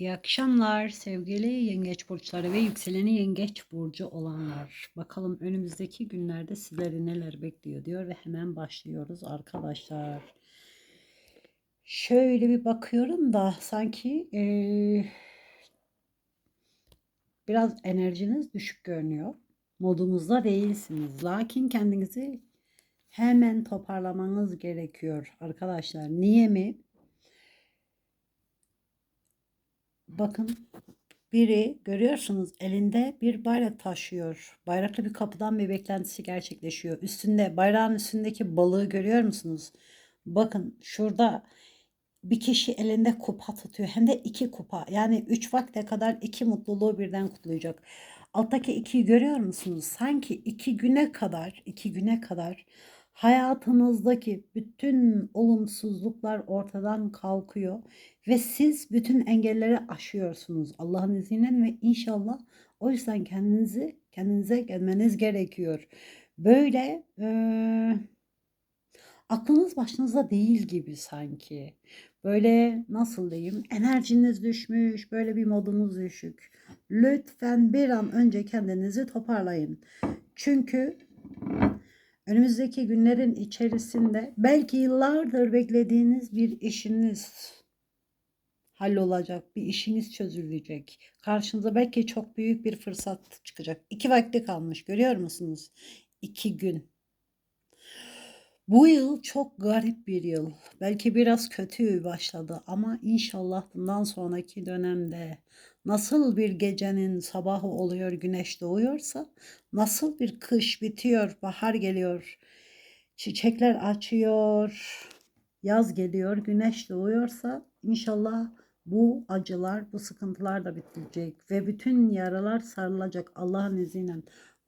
İyi akşamlar sevgili yengeç burçları ve yükseleni yengeç burcu olanlar. Bakalım önümüzdeki günlerde sizleri neler bekliyor diyor ve hemen başlıyoruz arkadaşlar. Şöyle bir bakıyorum da sanki eee, biraz enerjiniz düşük görünüyor. Modunuzda değilsiniz. Lakin kendinizi hemen toparlamanız gerekiyor arkadaşlar. Niye mi? Bakın biri görüyorsunuz elinde bir bayrak taşıyor. Bayraklı bir kapıdan bir beklentisi gerçekleşiyor. Üstünde bayrağın üstündeki balığı görüyor musunuz? Bakın şurada bir kişi elinde kupa tutuyor. Hem de iki kupa. Yani üç vakte kadar iki mutluluğu birden kutlayacak. Alttaki ikiyi görüyor musunuz? Sanki iki güne kadar, iki güne kadar hayatınızdaki bütün olumsuzluklar ortadan kalkıyor ve siz bütün engelleri aşıyorsunuz Allah'ın izniyle ve inşallah o yüzden kendinizi kendinize gelmeniz gerekiyor. Böyle eee, aklınız başınızda değil gibi sanki. Böyle nasıl diyeyim enerjiniz düşmüş, böyle bir modunuz düşük. Lütfen bir an önce kendinizi toparlayın. Çünkü önümüzdeki günlerin içerisinde belki yıllardır beklediğiniz bir işiniz hallolacak, bir işiniz çözülecek. Karşınıza belki çok büyük bir fırsat çıkacak. İki vakti kalmış görüyor musunuz? İki gün. Bu yıl çok garip bir yıl. Belki biraz kötü başladı ama inşallah bundan sonraki dönemde nasıl bir gecenin sabahı oluyor, güneş doğuyorsa, nasıl bir kış bitiyor, bahar geliyor, çiçekler açıyor, yaz geliyor, güneş doğuyorsa inşallah bu acılar, bu sıkıntılar da bitecek ve bütün yaralar sarılacak Allah'ın izniyle.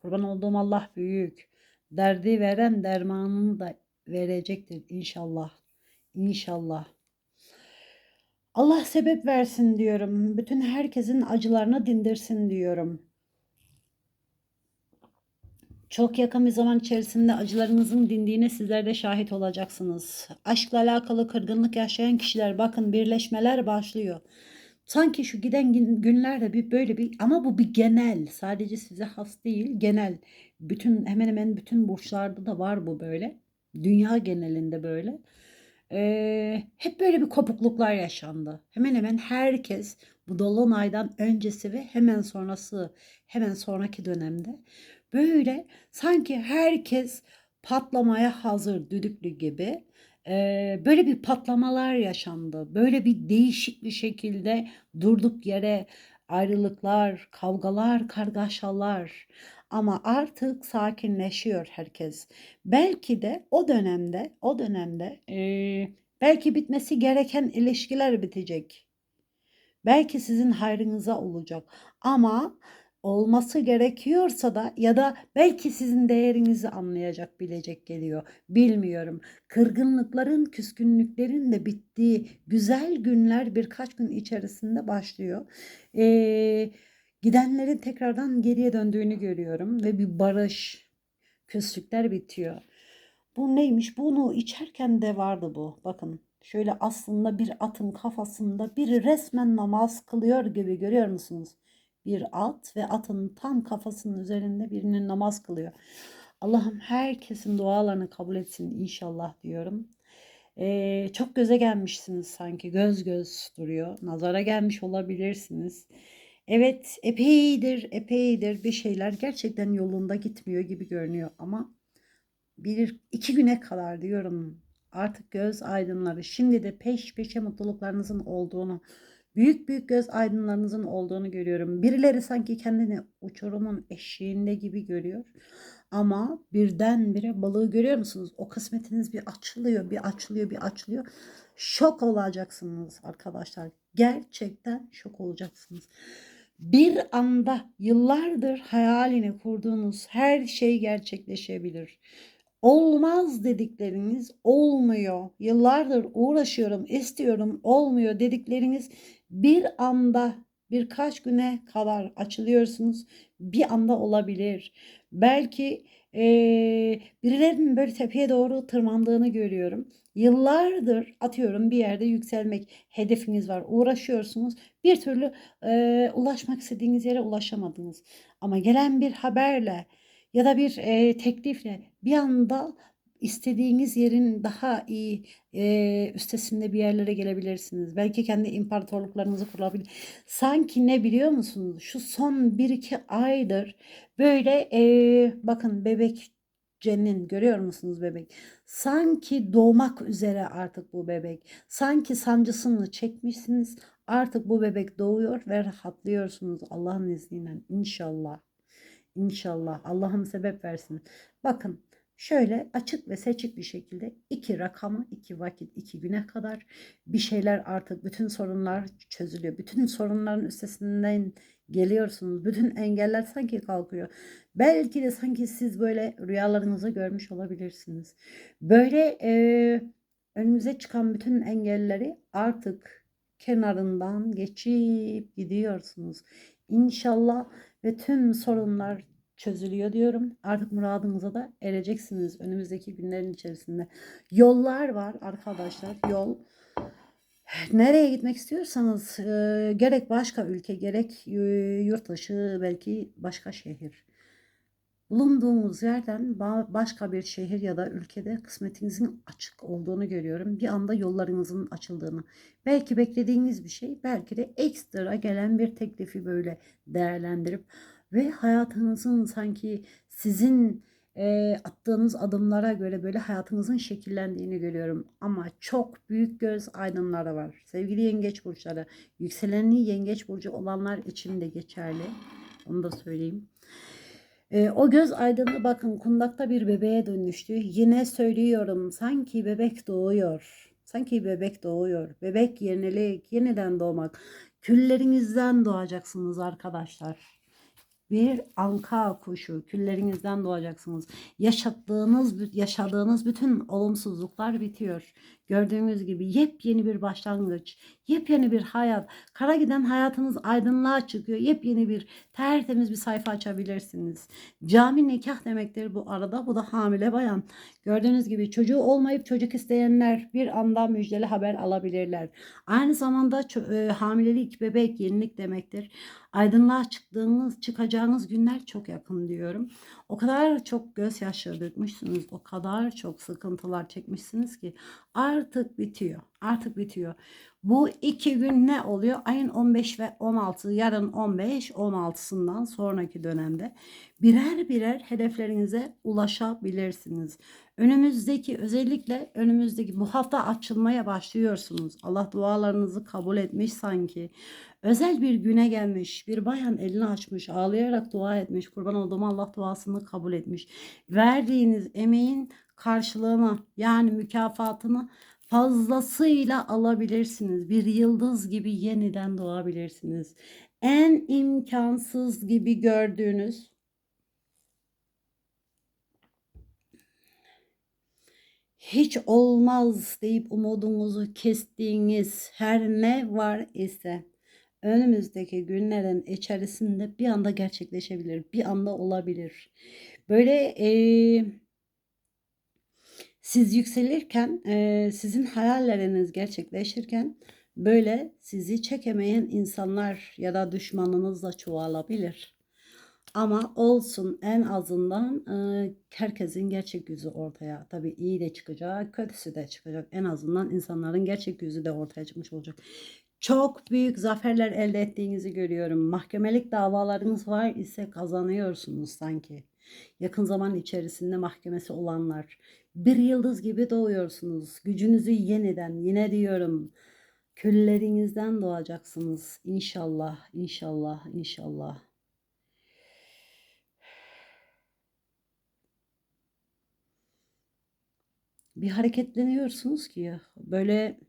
Kurban olduğum Allah büyük. Derdi veren dermanını da verecektir inşallah. İnşallah. Allah sebep versin diyorum. Bütün herkesin acılarını dindirsin diyorum. Çok yakın bir zaman içerisinde acılarınızın dindiğine sizler de şahit olacaksınız. Aşkla alakalı kırgınlık yaşayan kişiler bakın birleşmeler başlıyor. Sanki şu giden gün- günlerde bir böyle bir ama bu bir genel sadece size has değil genel bütün hemen hemen bütün burçlarda da var bu böyle dünya genelinde böyle Ee, hep böyle bir kopukluklar yaşandı hemen hemen herkes bu dolunaydan öncesi ve hemen sonrası hemen sonraki dönemde böyle sanki herkes patlamaya hazır düdüklü gibi Eee, böyle bir patlamalar yaşandı. Böyle bir değişik bir şekilde durduk yere ayrılıklar, kavgalar, kargaşalar. Ama artık sakinleşiyor herkes. Belki de o dönemde, o dönemde eee, belki bitmesi gereken ilişkiler bitecek. Belki sizin hayrınıza olacak ama olması gerekiyorsa da ya da belki sizin değerinizi anlayacak, bilecek geliyor. Bilmiyorum. Kırgınlıkların, küskünlüklerin de bittiği güzel günler birkaç gün içerisinde başlıyor. Ee, gidenlerin tekrardan geriye döndüğünü görüyorum ve bir barış, küslükler bitiyor. Bu neymiş? Bunu içerken de vardı bu. Bakın şöyle aslında bir atın kafasında biri resmen namaz kılıyor gibi görüyor musunuz? Bir at ve atın tam kafasının üzerinde birinin namaz kılıyor. Allah'ım herkesin dualarını kabul etsin inşallah diyorum. Ee, çok göze gelmişsiniz sanki göz göz duruyor. Nazara gelmiş olabilirsiniz. Evet epeydir epeydir bir şeyler gerçekten yolunda gitmiyor gibi görünüyor ama bir iki güne kadar diyorum artık göz aydınları şimdi de peş peşe mutluluklarınızın olduğunu büyük büyük göz aydınlarınızın olduğunu görüyorum. Birileri sanki kendini uçurumun eşiğinde gibi görüyor. Ama birdenbire balığı görüyor musunuz? O kısmetiniz bir açılıyor, bir açılıyor, bir açılıyor. Şok olacaksınız arkadaşlar. Gerçekten şok olacaksınız. Bir anda yıllardır hayalini kurduğunuz her şey gerçekleşebilir. Olmaz dedikleriniz olmuyor. Yıllardır uğraşıyorum, istiyorum, olmuyor dedikleriniz bir anda birkaç güne kadar açılıyorsunuz. Bir anda olabilir. Belki eee, birilerinin böyle tepeye doğru tırmandığını görüyorum. Yıllardır atıyorum bir yerde yükselmek hedefiniz var. Uğraşıyorsunuz. Bir türlü eee, ulaşmak istediğiniz yere ulaşamadınız. Ama gelen bir haberle ya da bir eee, teklifle bir anda istediğiniz yerin daha iyi eee, üstesinde bir yerlere gelebilirsiniz. Belki kendi imparatorluklarınızı kurabilir. Sanki ne biliyor musunuz? Şu son 1-2 aydır böyle eee, bakın bebek Cenin görüyor musunuz bebek? Sanki doğmak üzere artık bu bebek. Sanki sancısını çekmişsiniz. Artık bu bebek doğuyor ve rahatlıyorsunuz Allah'ın izniyle inşallah. İnşallah Allah'ım sebep versin. Bakın şöyle açık ve seçik bir şekilde iki rakamı iki vakit iki güne kadar bir şeyler artık bütün sorunlar çözülüyor. Bütün sorunların üstesinden geliyorsunuz. Bütün engeller sanki kalkıyor. Belki de sanki siz böyle rüyalarınızı görmüş olabilirsiniz. Böyle e, önümüze çıkan bütün engelleri artık kenarından geçip gidiyorsunuz. İnşallah ve tüm sorunlar çözülüyor diyorum. Artık muradınıza da ereceksiniz önümüzdeki günlerin içerisinde. Yollar var arkadaşlar. Yol nereye gitmek istiyorsanız e, gerek başka ülke gerek e, yurt dışı belki başka şehir. Bulunduğumuz yerden ba- başka bir şehir ya da ülkede kısmetinizin açık olduğunu görüyorum. Bir anda yollarınızın açıldığını. Belki beklediğiniz bir şey, belki de ekstra gelen bir teklifi böyle değerlendirip ve hayatınızın sanki sizin e, attığınız adımlara göre böyle hayatınızın şekillendiğini görüyorum. Ama çok büyük göz aydınları var. Sevgili yengeç burçları, yükselenli yengeç burcu olanlar için de geçerli. Onu da söyleyeyim. E, o göz aydınlığı bakın kundakta bir bebeğe dönüştü. Yine söylüyorum sanki bebek doğuyor. Sanki bebek doğuyor. Bebek yenilik, yeniden doğmak. Küllerinizden doğacaksınız arkadaşlar bir anka kuşu küllerinizden doğacaksınız. Yaşadığınız yaşadığınız bütün olumsuzluklar bitiyor. Gördüğünüz gibi yepyeni bir başlangıç, yepyeni bir hayat. Kara giden hayatınız aydınlığa çıkıyor. Yepyeni bir tertemiz bir sayfa açabilirsiniz. Cami nikah demektir bu arada. Bu da hamile bayan. Gördüğünüz gibi çocuğu olmayıp çocuk isteyenler bir anda müjdeli haber alabilirler. Aynı zamanda e, hamilelik, bebek, yenilik demektir. Aydınlığa çıktığınız, çıkacağınız günler çok yakın diyorum. O kadar çok gözyaşları dökmüşsünüz, o kadar çok sıkıntılar çekmişsiniz ki artık bitiyor. Artık bitiyor. Bu iki gün ne oluyor? Ayın 15 ve 16, yarın 15, 16'sından sonraki dönemde birer birer hedeflerinize ulaşabilirsiniz. Önümüzdeki özellikle önümüzdeki bu hafta açılmaya başlıyorsunuz. Allah dualarınızı kabul etmiş sanki. Özel bir güne gelmiş. Bir bayan elini açmış, ağlayarak dua etmiş. Kurban olduğum Allah duasını kabul etmiş. Verdiğiniz emeğin karşılığını yani mükafatını fazlasıyla alabilirsiniz. Bir yıldız gibi yeniden doğabilirsiniz. En imkansız gibi gördüğünüz hiç olmaz deyip umudunuzu kestiğiniz her ne var ise önümüzdeki günlerin içerisinde bir anda gerçekleşebilir, bir anda olabilir. Böyle e, siz yükselirken, e, sizin hayalleriniz gerçekleşirken böyle sizi çekemeyen insanlar ya da düşmanınız da çoğalabilir. Ama olsun en azından e, herkesin gerçek yüzü ortaya. Tabii iyi de çıkacak, kötüsü de çıkacak. En azından insanların gerçek yüzü de ortaya çıkmış olacak. Çok büyük zaferler elde ettiğinizi görüyorum. Mahkemelik davalarınız var ise kazanıyorsunuz sanki. Yakın zaman içerisinde mahkemesi olanlar. Bir yıldız gibi doğuyorsunuz. Gücünüzü yeniden, yine diyorum. Küllerinizden doğacaksınız. İnşallah, inşallah, inşallah. Bir hareketleniyorsunuz ki böyle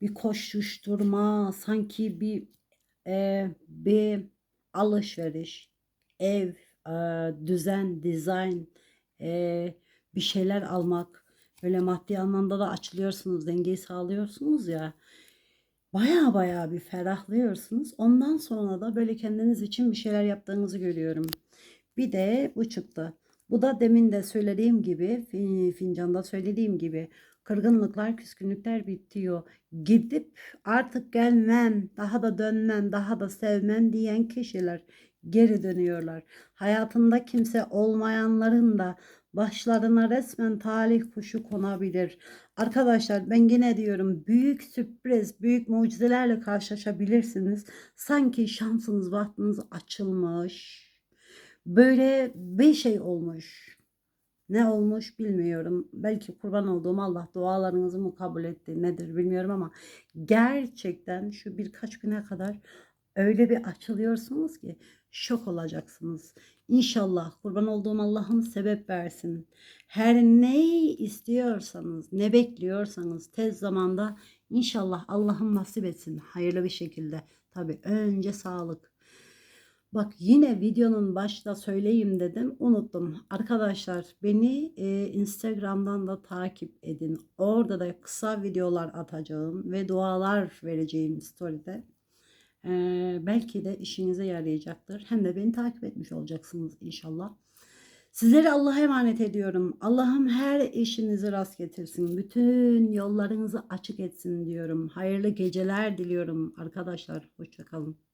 bir koşuşturma, sanki bir e, bir alışveriş, ev, düzen, dizayn, e, bir şeyler almak, böyle maddi anlamda da açılıyorsunuz, dengeyi sağlıyorsunuz ya. baya baya bir ferahlıyorsunuz. Ondan sonra da böyle kendiniz için bir şeyler yaptığınızı görüyorum. Bir de bu çıktı. Bu da demin de söylediğim gibi, fi- fincanda söylediğim gibi kırgınlıklar, küskünlükler bitiyor. Gidip artık gelmem, daha da dönmem, daha da sevmem diyen kişiler geri dönüyorlar. Hayatında kimse olmayanların da başlarına resmen talih kuşu konabilir. Arkadaşlar ben yine diyorum büyük sürpriz, büyük mucizelerle karşılaşabilirsiniz. Sanki şansınız, bahtınız açılmış. Böyle bir şey olmuş. Ne olmuş bilmiyorum. Belki kurban olduğum Allah dualarınızı mı kabul etti nedir bilmiyorum ama gerçekten şu birkaç güne kadar öyle bir açılıyorsunuz ki şok olacaksınız. İnşallah kurban olduğum Allah'ım sebep versin. Her neyi istiyorsanız, ne bekliyorsanız tez zamanda inşallah Allah'ım nasip etsin hayırlı bir şekilde. Tabii önce sağlık. Bak yine videonun başta söyleyeyim dedim unuttum. Arkadaşlar beni e, Instagram'dan da takip edin. Orada da kısa videolar atacağım ve dualar vereceğim story'de. Belki de işinize yarayacaktır. Hem de beni takip etmiş olacaksınız inşallah. Sizleri Allah'a emanet ediyorum. Allah'ım her işinizi rast getirsin. Bütün yollarınızı açık etsin diyorum. Hayırlı geceler diliyorum arkadaşlar. Hoşçakalın.